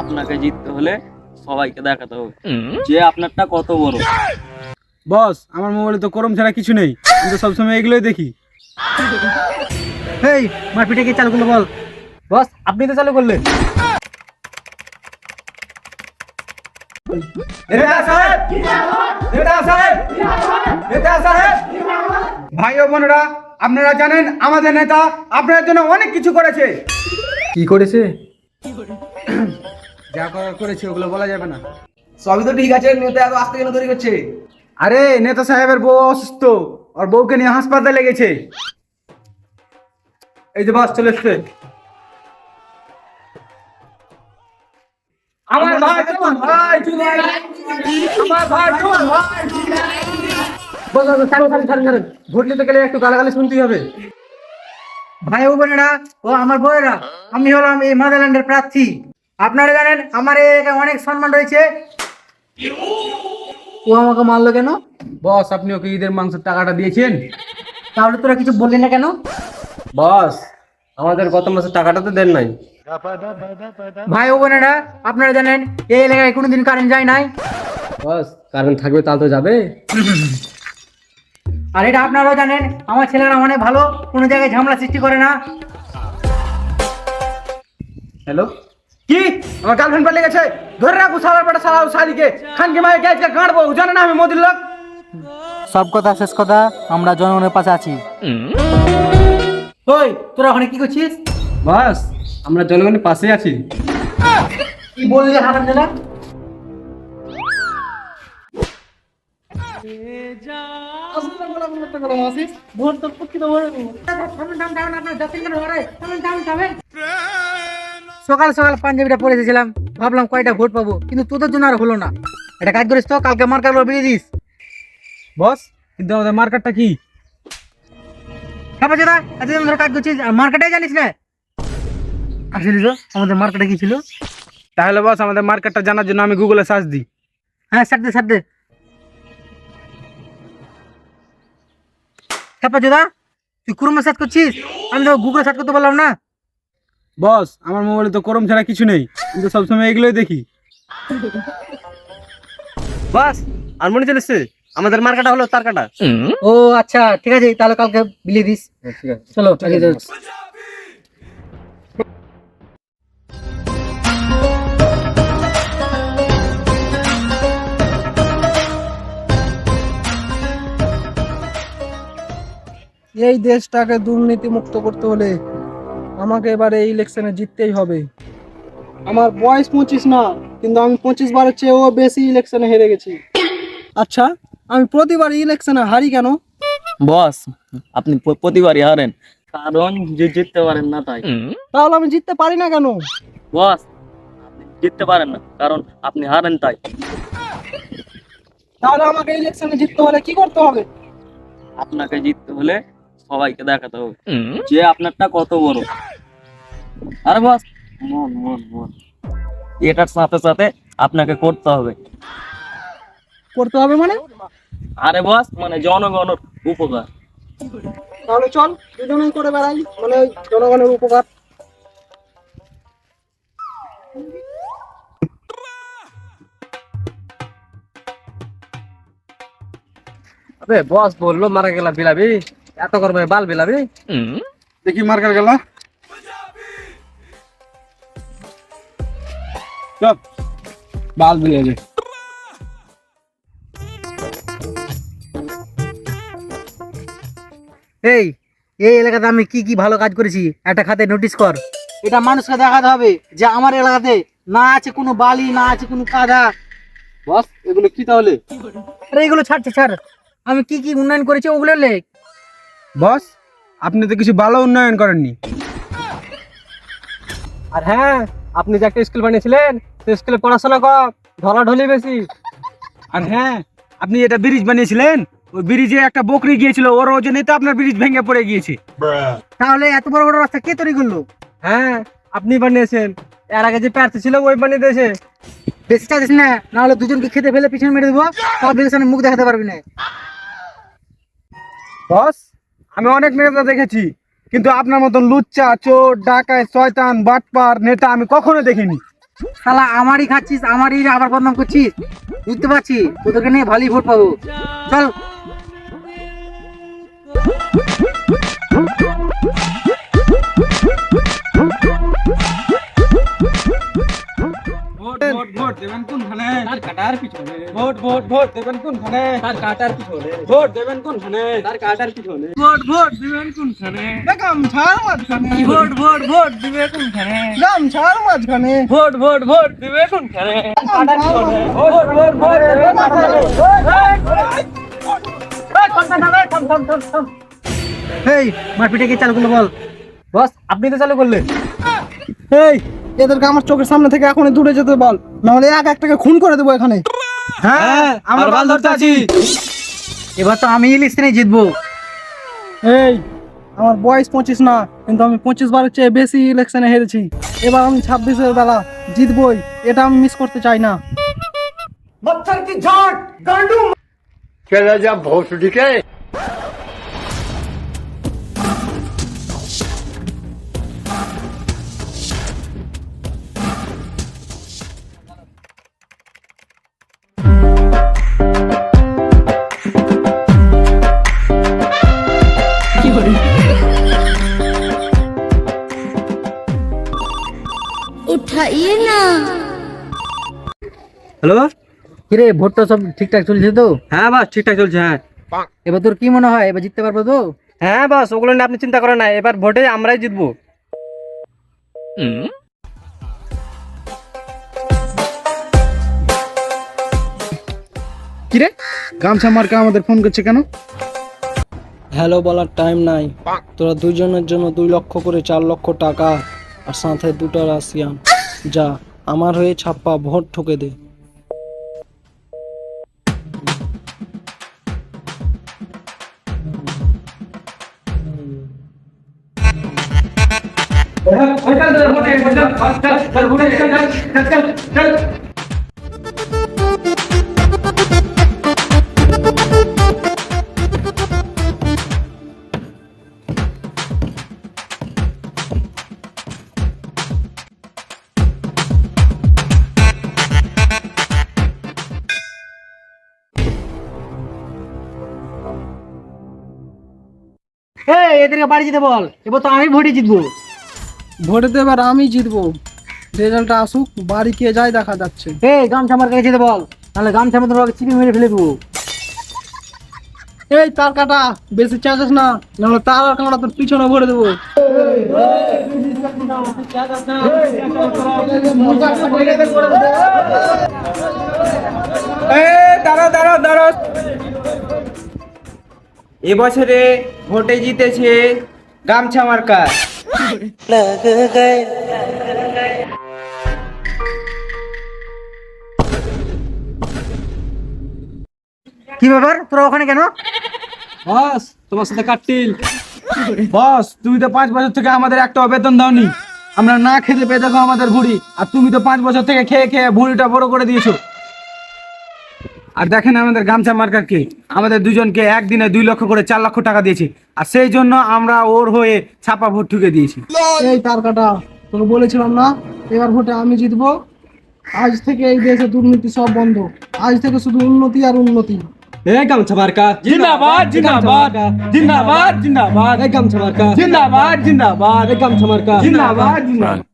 আপনাকে জিততে হলে সবাইকে দেখাতে হবে। যে আপনারটা কত বড়। বস আমার মোবাইলে তো করম ছাড়া কিছু নেই। আমি তো সবসময় এগুলোই দেখি। এই মারপিটে কে চালু করল বল। বস আপনি তো চালু করলেন। ভাই ও বোনেরা আপনারা জানেন আমাদের নেতা আপনাদের জন্য অনেক কিছু করেছে। কি করেছে? যা করার করেছে ওগুলো বলা যাবে না। সবই তো ঠিক আছে নেতা এত আস্তে কেন তৈরি করছে? আরে নেতা সাহেবের বউ অসুস্থ আর বউকে নিয়ে হাসপাতালে গেছে। এই যে বাস চলে এসছে। আমার ভাই আমার ভাই আমার ভাই আমার ভাই বস ছাড়ুন ছাড়ুন ছাড়ুন ছাড়ুন ভোট নিতে গেলে একটু গালাগালি শুনতেই হবে। ভাই ও বোনেরা ও আমার বউয়েরা আমি হলাম এই মাদারল্যান্ডের প্রার্থী। আপনারা জানেন আমার এই এলাকায় অনেক সম্মান রয়েছে। ও আমাকে মারলো কেন? বস আপনি ওকে ঈদের মাংসের টাকাটা দিয়েছেন? তাহলে তোরা কিছু বললি না কেন? বস আমাদের গত মাসের টাকাটা তো দেন নাই। ভাই ও বোনেরা আপনারা জানেন এই এলাকায় কোনোদিন কারেন্ট যায় নাই। বস কারেন্ট থাকবে তাহলে তো যাবে। আর এটা আপনারাও জানেন আমার ছেলেরা অনেক ভালো কোনো জায়গায় ঝামেলা সৃষ্টি করে না। হ্যালো? কি? আমার গার্লফ্রেন্ড পালিয়ে গেছে? ধরে রাখো সালার পেটা সালা শালিকে। খানকে মায়ের গ্যাসকে গাঁড়বো জানে না আমি মোদির লোক? সব কথা শেষ কথা আমরা জনগণের পাশে আছি। ওই তোরা ওখানে কি করছিস? বাস আমরা জনগণের পাশে আছি। কি বললি হারাম জেলা সকাল সকাল পাঞ্জাবিটা পরে এসেছিলাম। ভাবলাম কয়টা ভোট পাবো কিন্তু তোদের জন্য আর হলো না। এটা কাজ করিস তো কালকে মার কালো বেরিয়ে দিস। বস কিন্তু আমাদের মার্কেটটা কি? যেটা এতদিন ধরে কাজ করছিস আর মার্কেটে জানিস না? আসলে তো আমাদের মার্কেটে কি ছিল? তাহলে বস আমাদের মার্কেটটা জানার জন্য আমি গুগলে সার্চ দিই। হ্যাঁ স্যার দে স্যার দে। খাপা চোদা তুই কুরুমে সার্চ করছিস? আমি তো গুগলে সার্চ করতে পারলাম না। বস আমার মোবাইলে তো করম ছাড়া কিছু নেই। কিন্তু সবসময় এগুলোই দেখি। বাস আর মনে চলেছে আমাদের মার্কাটা হলো তার কাটা। ও আচ্ছা ঠিক আছে তাহলে কালকে বিলিয়ে দিস। চলো আগে যাও। এই দেশটাকে দুর্নীতি মুক্ত করতে হলে আমাকে এবারে এই ইলেকশনে জিততেই হবে। আমার বয়স পঁচিশ না কিন্তু আমি পঁচিশ বারের চেয়েও বেশি ইলেকশনে হেরে গেছি। আচ্ছা আমি প্রতিবার ইলেকশনে হারি কেন? বস আপনি প্রতিবারই হারেন। কারণ যে জিততে পারেন না তাই। তাহলে আমি জিততে পারি না কেন? বস আপনি জিততে পারেন না কারণ আপনি হারেন তাই। তাহলে আমাকে ইলেকশনে জিততে হলে কি করতে হবে? আপনাকে জিততে হলে সবাইকে দেখাতে হবে। যে আপনারটা কত বড়। আরে বস। মন মন মন এটার সাথে সাথে আপনাকে করতে হবে। করতে হবে মানে? আরে বস মানে জনগণের উপকার। তাহলে চল দুজনেই করে বেড়াই মানে জনগণের উপকার। বস বলল মারা গেলা বিলাবি এত করবে বাল বিলাবি। দেখি মার্কেট গেল। চপ বাল বিলে যে এই এই এলাকাতে আমি কি কি ভালো কাজ করেছি একটা খাতে নোটিশ কর। এটা মানুষকে দেখাতে হবে যে আমার এলাকাতে না আছে কোনো বালি না আছে কোনো কাদা। বস এগুলো কি তাহলে? আরে এগুলো ছাড়ছে ছাড় আমি কি কি উন্নয়ন করেছি ওগুলো লেখ। বস আপনি তো কিছু ভালো উন্নয়ন করেননি। আর হ্যাঁ আপনি যে একটা স্কুল বানিয়েছিলেন স্কুলে পড়াশোনা কম ঢলাঢলি বেশি। আর হ্যাঁ আপনি এটা ব্রিজ বানিয়েছিলেন, ওই ব্রিজে একটা বকরি গিয়েছিল, ওর ওজনে তো আপনার ব্রিজ ভেঙে পড়ে গিয়েছে। তাহলে এত বড় বড় রাস্তা কে তৈরি করল? হ্যাঁ আপনি বানিয়েছেন। এর আগে যে প্রার্থী ছিল, ওই বানিয়ে দিয়েছে। বেশি চাইছিস না, নাহলে দুজনকে খেতে ফেলে পিছনে মেরে দেবো পাবলিকের সামনে মুখ দেখাতে পারবি না। বস, আমি অনেক নেতা দেখেছি, কিন্তু আপনার মতন লুচ্চা, চোর ডাকায় শয়তান, বাটপার, নেতা আমি কখনো দেখিনি। শালা, আমারই খাচ্ছিস, আমারই আবার বদনাম করছিস। বুঝতে পারছি তোদেরকে নিয়ে ভালোই ভোট পাবো। চল। কাটার পিছনে। ভোট ভোট ভোট দেবেন কোনখানে? তার কাটার পিছনে। ভোট দেবেন কোনখানে? তার কাটার পিছনে। ভোট ভোট দিবেন কোনখানে? গামছার মাঝখানে। ভোট ভোট ভোট দিবে কোনখানে? গামছার মাঝখানে। ভোট ভোট ভোট দিবে কোনখানে? কাটার পিছনে। ভোট ভোট ভোট দিবে এই মারপিটে কে চালু করল বল? বস আপনি তো চালু করলেন। এই এদেরকে আমার চোখের সামনে থেকে এখনই দূরে যেতে বল। নাহলে এক একটাকে খুন করে দেবো এখানে। হ্যাঁ আমার বাল ধরতে আছি। এবার তো আমি ইলিশ নিয়ে জিতবো। এই আমার বয়স পঁচিশ না কিন্তু আমি পঁচিশ বারের চেয়ে বেশি ইলেকশনে হেরেছি। এবার আমি ছাব্বিশের বেলা জিতবই এটা আমি মিস করতে চাই না। কি গান্ডু যা হ্যালো? কিরে ভোটটা সব ঠিকঠাক চলছে তো? হ্যাঁ বাস ঠিকঠাক চলছে হ্যাঁ। এবার তোর কি মনে হয়? এবার জিততে পারব তো? হ্যাঁ বাস ওগুলো নিয়ে আপনি চিন্তা করেন না এবার ভোটে আমরাই জিতবো। কিরে গামছা মার্কা আমাদের ফোন করছে কেন? হ্যালো বলার টাইম নাই। তোরা দুইজনের জন্য দুই লক্ষ করে চার লক্ষ টাকা আর সাথে দুটো রাশিয়ান। যা আমার হয়ে ছাপ্পা ভোট ঠুকে দে। এদেরকে বাড়ি যেতে বল। এবার তো আমি ভোটে জিতবো। ভোটে এবার আমি জিতবো। রেজাল্টটা আসুক বাড়ি কে যায় দেখা যাচ্ছে। এই গামছা মার্কা যেতে বল তাহলে গামছা মতো ওকে চিপি মেরে ফেলে দেবো। এই তার কাটা বেশি চার্জেস না নাহলে তার আর কাটা তোর পিছনে ভরে দেবো। দাঁড়াও দাঁড়াও দাঁড়াও। এবছরে ভোটে জিতেছে গামছা মার্কা। কি ব্যাপার? তোরা ওখানে কেন? বস, তোমার সাথে কাটতিল। বস, তুমি তো পাঁচ বছর থেকে আমাদের একটা বেতন দাওনি। আমরা না খেতে পেয়ে দেখো আমাদের ভুড়ি। আর তুমি তো পাঁচ বছর থেকে খেয়ে খেয়ে ভুড়িটা বড় করে দিয়েছ। আর দেখেন আমাদের গামছা মার্কার মার্কারকে আমাদের দুজনকে একদিনে দুই লক্ষ করে চার লক্ষ টাকা দিয়েছে। আর সেই জন্য আমরা ওর হয়ে ছাপা ভোট ঠুকে দিয়েছি। এই তার কাটা তোকে বলেছিলাম না? এবার ভোটে আমি জিতবো। আজ থেকে এই দেশে দুর্নীতি সব বন্ধ। আজ থেকে শুধু উন্নতি আর উন্নতি। এই গামছা মার্কা জিন্দাবাদ জিন্দাবাদ জিন্দাবাদ জিন্দাবাদ। এই গামছা মার্কা। জিন্দাবাদ জিন্দাবাদ এই গামছা মার্কা। জিন্দাবাদ জিন্দাবাদ।